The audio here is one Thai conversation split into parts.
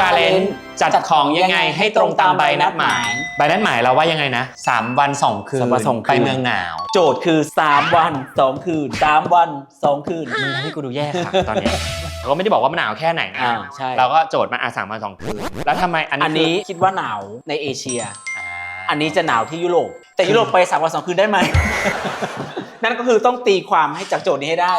challenge จัดของยังไงให้ตรงตามใบนัดหมาย ใบนัดหมายเราว่ายังไงนะ 3 วัน 2 คืนสามวันสองคืน ไปเมืองหนาว โจทย์คือ 3 วัน 2 คืน 3 วัน 2 คืน มึงทำให้กูดูแย่ค่ะตอนเนี้ยเราก็ไม่ได้บอกว่ามันหนาวแค่ไหนนะอ่าใช่ เราก็โจทย์มาอะสามวันสองคืนแล้วทำไมอันนี้อันนี้คือคิดว่าหนาวในเอเชีย อ่า อันนี้จะหนาวที่ยุโรป แต่ยุโรปไป3วัน2คืนได้ไหม นั่นก็คือต้องตีความให้จากโจทย์นี้ให้ได้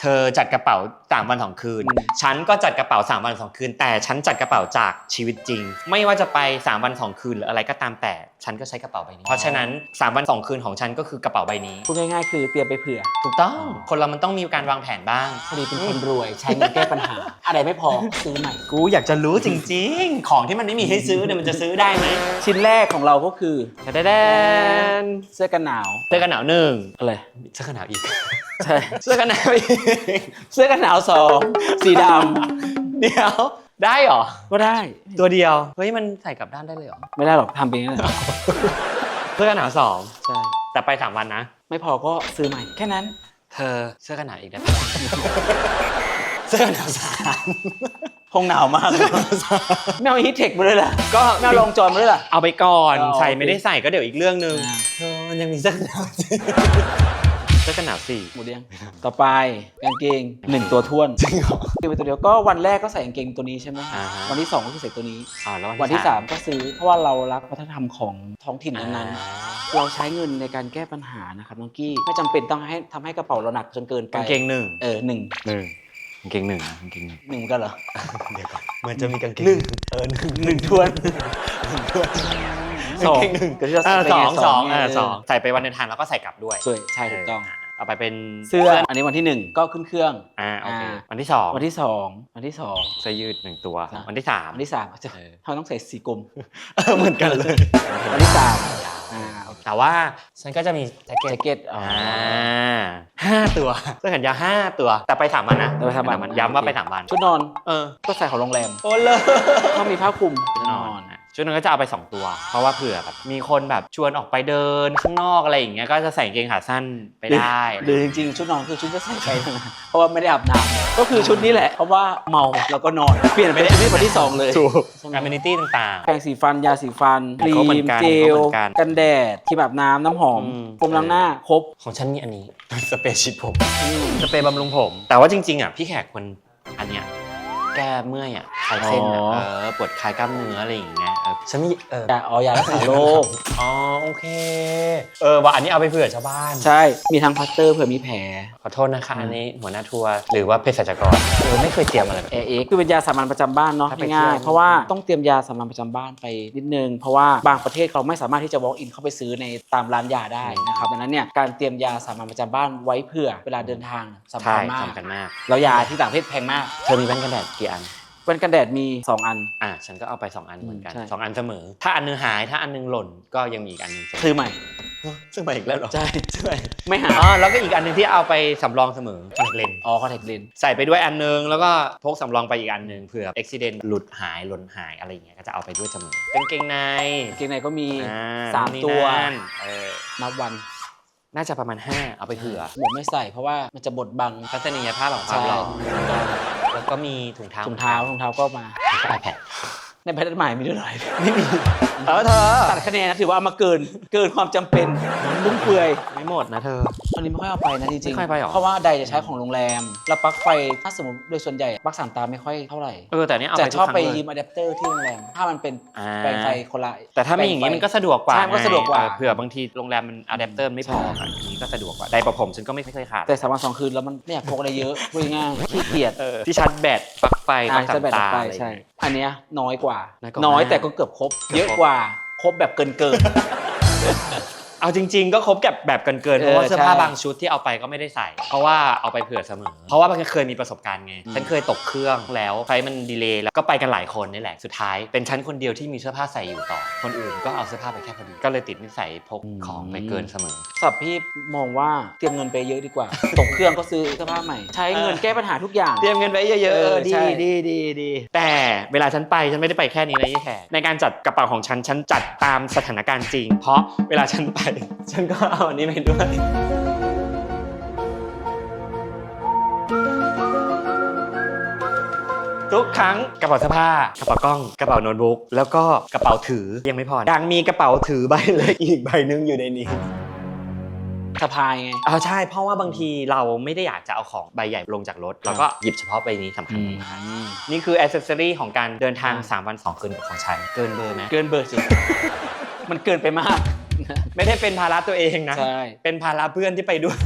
เธอจัดกระเป๋า สามวันสองคืนอืมฉันก็จัดกระเป๋าสามวันสองคืน แต่ฉันจัดกระเป๋าจากชีวิตจริง ไม่ว่าจะไปสามวันสองคืนหรืออะไรก็ตามแต่ ฉันก็ใช้กระเป๋าใบนี้ เพราะฉะนั้นสามวันสองคืนของฉันก็คือกระเป๋าใบนี้ พูดง่ายๆ คือเตรียมไปเผื่อ ถูกต้อง คนเรามันต้องมีการวางแผนบ้าง พอดีเป็นคนรวยใช้เงินแก้ปัญหา อะไรไม่พอซื้อใหม่ กูอยากจะรู้จริง ๆ ของที่มันไม่มีให้ซื้อเนี่ยมันจะซื้อได้ไหมชิ้นแรกของเราก็คือแดแดนเสื้อกันหนาวเสื้อกันหนาวหนึ่งอะไรเสื้อกันหนาวอีกใช่เสื้อกันหนาวอีกเสื้อกันหนาวสองสีดเดี๋ยวได้เหรอำก็ได้ ตัวเดียว เฮ้ย มันใส่กลับด้านได้เลยเหรอ ไม่ได้หรอกทำไปงั้นแหละเสื้อกันหนาวสองใช่ แต่ไปสามวันนะ ไม่พอก็ซื้อใหม่ แค่นั้น เธอเสื้อกันหนาวอีกได้ปะเสื้อกันหนาวสามคงหนาวมากเลยไม่เอาฮีทเทคมาเลยล่ะก็ไม่เอาลองจอนมาเลยล่ะ เอาไปก่อนเอาใส่ไม่ได้ใส่ก็เดี๋ยวอีกเรื่องหนึ่งอ่าเธอมันยังมีเสื้อกันหนาว เสื้อกันหนาวสี่หมดยังต่อไปกางเกงหนึ่งตัวท้วนจริงเหรอคือเป็นตัวเดียวก็วันแรกก็ใส่กางเกงตัวนี้ใช่ไหมอ่าฮะ วันที่สองก็คือใส่ตัวนี้ อ่าแล้ววันที่สามก็ซื้อเพราะว่าเรารักวัฒนธรรมของท้องถิ่นนั้นอ่าๆเราใช้เงินในการแก้ปัญหานะครับน้องกี้ไม่จำเป็นต้องให้ทำให้กระเป๋าเราหนักจนเกินไปกางเกงหนึ่งเออหนึ่งหนึ่งกางเกงหนึ่งนะกางเกงหนึ่งหนึ่งเหมือนกันเหรอ เดี๋ยวก่อนมันจะมีกางเกงหนึ่งเออหนึ่งหนึ่งท้วนสองกาง เกงหนึ่งก็ที่เราอ่าใส่สองไงสองไงอ่าเออสองใส่ไปวันเดินทางแล้วก็ใส่กลับด้วยช่วยใช่ถูกต้องเเอาไปเป็นเสื้ออันนี้วันที่หนึ่งก็ขึ้นเครื่องอ่าโอเคอ่าวันที่สองวันที่สองวันที่สองเสื้อยืดหนึ่งตัวอ่าวันที่สามวันที่สามจะเออเขาต้องใส่สีกลมเออเหมือนกันเลยวันที่สามอ่าโอเคแต่ว่าฉันก็จะมีแจ็คเก็ตแจ็คเก็ตอ๋ออ่าอห้าตัวเสื้อแขนยาวห้าตัว แต่ไปสามวันนะแต่ไปสามวันย้ำว่าไปสามวันชุดนอนเออก็ใส่ของโรงแรมโอ้เลยเขามีผ้าคลุมชุดนอนนะ ชุดนั้นก็จะเอาไป 2 ตัว เพราะว่าเผื่อแบบมีคนแบบชวนออกไปเดินข้างนอกอะไรอย่างเงี้ยก็จะใส่กางเกงขาสั้นไปได้หรือจริงๆ ชุดนอนคือชุดจะใส่ไปนะเพราะว่าไม่ได้อาบน้ำก็คือชุดนี้แหละ เพราะว่าเมาแล้วก็นอน เปลี่ยนไปเป็นชุดนี้วันที่สองเลยถูกอ m ม n i t y ต่างแปรงสีฟันยาสีฟันครีเขาเหมือมนกันเจลเขาเหมือนกันกันแดดครีมอาบน้ำน้ำหอมอืมโฟมล้างหน้าครบๆของฉันมีอันนี้สเปรย์ฉีดผมสเปรย์บำรุงผม แต่ว่าจริงๆอะพี่แขกคนอันเนี้ย แก้เมื่อยอะคลายเส้นอะอ๋อ เออปวดคลายกล้ามเนื้ออะไรอย่างเงี้ยเออฉันมีเออยาอ๋อยารักษาโรค อ๋อโอเค เออว่าอันนี้เอาไปเผื่อชาวบ้าน ใช่ มีทั้งพลาสเตอร์เผื่อมีแผล ขอโทษนะคะอันนี้หัวหน้าทัวร์หรือว่าเภสัชกรเออไม่เคยเตรียมอะไรแบบเอนี้เอ็กคือเป็นยาสามัญประจำบ้านเนาะถ้าไปง่ายเที่ยวๆเพราะว่าต้องเตรียมยาสามัญประจำบ้านไปนิดนึง เพราะว่าบางประเทศเราไม่สามารถที่จะ walk in เข้าไปซื้อในตามร้านยาได้นะครับดังนั้นเนี่ยการเตรียมยาสามัญประจำบ้านไว้เผื่อเวลาเดินทางสำใช่คัญมาก สำคัญมาก แล้วยาที่ต่างประเทศแพงมาก เธอมีแว่นกันแดดกี่อันแว่นกันแดดมี 2 อัน อะฉันก็เอาไป 2 อันเหมือนกัน ใช่สองอันเสมอ ถ้าอันนึงหายถ้าอันนึงหล่นก็ยังมีอีกอันนึงเสมอซื้อใหม่ ซึ่งไปอีกแล้วเหรอใช่ใช่ไหมไม่หา อ๋อแล้วก็อีกอันหนึงที่เอาไปสำรองเสมอคอนแทคเลนส์อ๋อคอนแทคเลนใส่ไปด้วยอันนึงแล้วก็พกสำรองไปอีกอันนึงเผื่ออุบิเหตุหลุดหายหล่นหายอะไรอย่างเงี้ยก็จะเอาไปด้วยเสมอกางเกงในเกงในก็มี อ่สามนู่นนี่ตัวนั่นเออนับวันน่าจะประมาณ 5 เอาไปเผื่อหมวกไม่ใส่เพราะว่ามันจะบดบังทัศนียภาพของความใช่หล่อ แล้วก็มีถุงเท้าถุงเท้าถุงเท้าก็มาแล้วก็ iPad ในแพทย์หมายมีด้วยเหรอเออเธอตัดคะแนนนะถือว่าเอามาเกินเกินความจำเป็นลุ้มเปื่อย ไม่หมดนะเธอ อันนี้ไม่ค่อยเอาไปนะจริงๆไม่ค่อยไปหรอ เพราะว่าใดจะใช้ของโรงแรม แล้วปลั๊กไฟถ้าสมมติโดยส่วนใหญ่ปลั๊กสามตาไม่ค่อยเท่าไหร่ เออแต่เนี้ยเอาจะไปชอบไปทุกครั้งเลยยืมอะแดปเตอร์ที่โรงแรม ถ้ามันเป็นอ่าแปลงไฟคนละ แต่ถ้ามีอย่างนี้มันก็สะดวกกว่าใช่มันก็สะดวกกว่าไงเออเผื่อบางทีโรงแรมมันอะแดปเตอร์ไม่พออะอันนี้ก็สะดวกกว่าไดร์ประผมฉันก็ไม่เคยขาดแต่สามวันสองคืนแล้วมันไม่อยากพกอะไรเยอะพูดง่ายๆขี้เกียจเออที่ชาร์จแบตปลั๊กไฟปลั๊กอ่าจะแบตต่างไปๆอะไรอย่างใช่เงี้ย อันเนี้ยน้อยกว่า น้อยกว่าน้อยมากแต่ก็เกือบครบ เกือบครบ เยอะกว่าครบแบบเกินเกิน เอาจริง ๆ ก็ครบกับแบบเกินๆเพราะว่าเออเสื้อผ้าใช่บางชุดที่เอาไปก็ไม่ได้ใส่ เพราะว่าเอาไปเผื่อเสมอ เพราะว่ามันเคยมีประสบการณ์ไงอืมฉันเคยตกเครื่องแล้วไฟล์มันดีเลย์แล้วก็ไปกันหลายคนนี่แหละสุดท้าย เป็นฉันคนเดียวที่มีเสื้อผ้าใส่อยู่ต่อ คนอื่นก็เอาเสื้อผ้าไปแค่พอดีก็เลยติดนิสัยพกของไปเกินเสมอ สับพี่มองว่าเตรียมเงินไปเยอะดีกว่า ตกเครื่องก็ซื้อเสื้อผ้าใหม่ ใช้เงินแก้ปัญหาทุกอย่าง เตรียมเงินไว้เยอะเออๆดีใช่ ดีดีดีแต่เวลาฉันไปฉันไม่ได้ไปแค่นี้นะยี่แขกในการจัดกระเป๋าของฉันฉันจัดตามสถานการณ์จริง เพราะเวลาฉันไปฉันก็เอาอันนี้ไปด้วยตทุกครั้งกระเป๋าเสื้อผ้ากระเป๋ากล้องกระเป๋าโน้ตบุ๊กแล้วก็กระเป๋าถือยังไม่พอยังมีกระเป๋าถือใบเล็กอีกใบหนึงอยู่ในนี้สะพายไงอ๋อใช่เพราะว่าบางทีเราไม่ได้อยากจะเอาของใบใหญ่ลงจากรถเราก็หยิบเฉพาะใบนี้สำคัญมากนี่คืออ c เซสซอรีของการเดินทาง 3 วัน 2 คืนของฉันเกินเบอร์ไหมเกินเบอร์สิ มันเกินไปมาก ไม่ได้เป็นภาระตัวเองนะใช่เป็นภาระเพื่อนที่ไปด้วย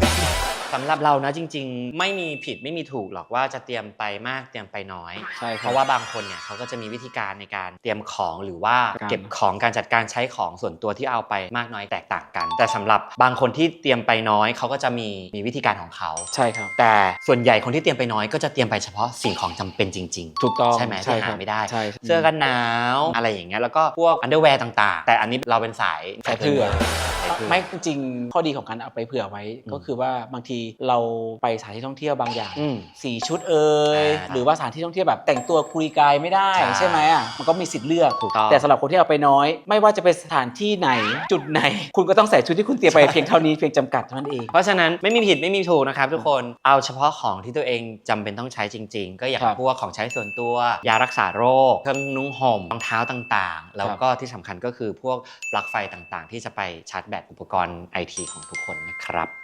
สำหรับเรานะจริง ๆ ไม่มีผิดไม่มีถูกหรอกว่าจะเตรียมไปมากเตรียมไปน้อย ใช่คเพรับ ราะว่าบางคนเนี่ยเขาก็จะมีวิธีการในการเตรียมของหรือว่าการ เก็บของการจัดการใช้ของส่วนตัวที่เอาไปมากน้อยแตกต่างกัน แต่สำหรับบางคนที่เตรียมไปน้อยเขาก็จะมีมีวิธีการของเขา ใช่ครับ แต่ส่วนใหญ่คนที่เตรียมไปน้อยก็จะเตรียมไปเฉพาะสิ่งของจำเป็นจริง ๆ ถูกต้องใช่ไหมใช่ที่ครัหาบไม่ได้ ใช่เสื้อกันหนาวอะไรอย่างเงี้ยแล้วก็พวกอันเดอร์แวร์ต่าง ๆ แต่อันนี้เราเป็นสายสายเผื่อ สายเผื่อไม่จริงๆข้อดีของการเอาไปเผื่อไว้อืมก็คือว่าบางทีเราไปสถานที่ท่องเที่ยวบางอย่างอืม สีชุดเอ่ยอ่าหรือว่าสถานที่ท่องเที่ยวแบบแต่งตัวคุยกายไม่ได้ใช่ใช่ไหมอะมันก็มีสิทธิ์เลือกถูกต้องแต่สำหรับคนที่เอาไปน้อย ไม่ว่าจะเป็นสถานที่ไหนจุดไหน คุณก็ต้องใส่ชุดที่คุณเตรียมไปเพียงเท่านี้เพียงจำกัดเท่านั้นเอง เพราะฉะนั้นไม่มีผิดไม่มีถูกนะครับทุกคนเอาเฉพาะของที่ตัวเองจำเป็นต้องใช้จริง ๆ ก็อย่างครับพวกของใช้ส่วนตัว ยารักษาโรค เครื่องนุ่งห่มรองเท้าต่างๆ แล้วก็ที่สำคัญก็คือพวกปลั๊กไฟต่างๆ ที่จะไปชาร์จแบตอุปกรณ์ไอทีของทุกคนนะครับ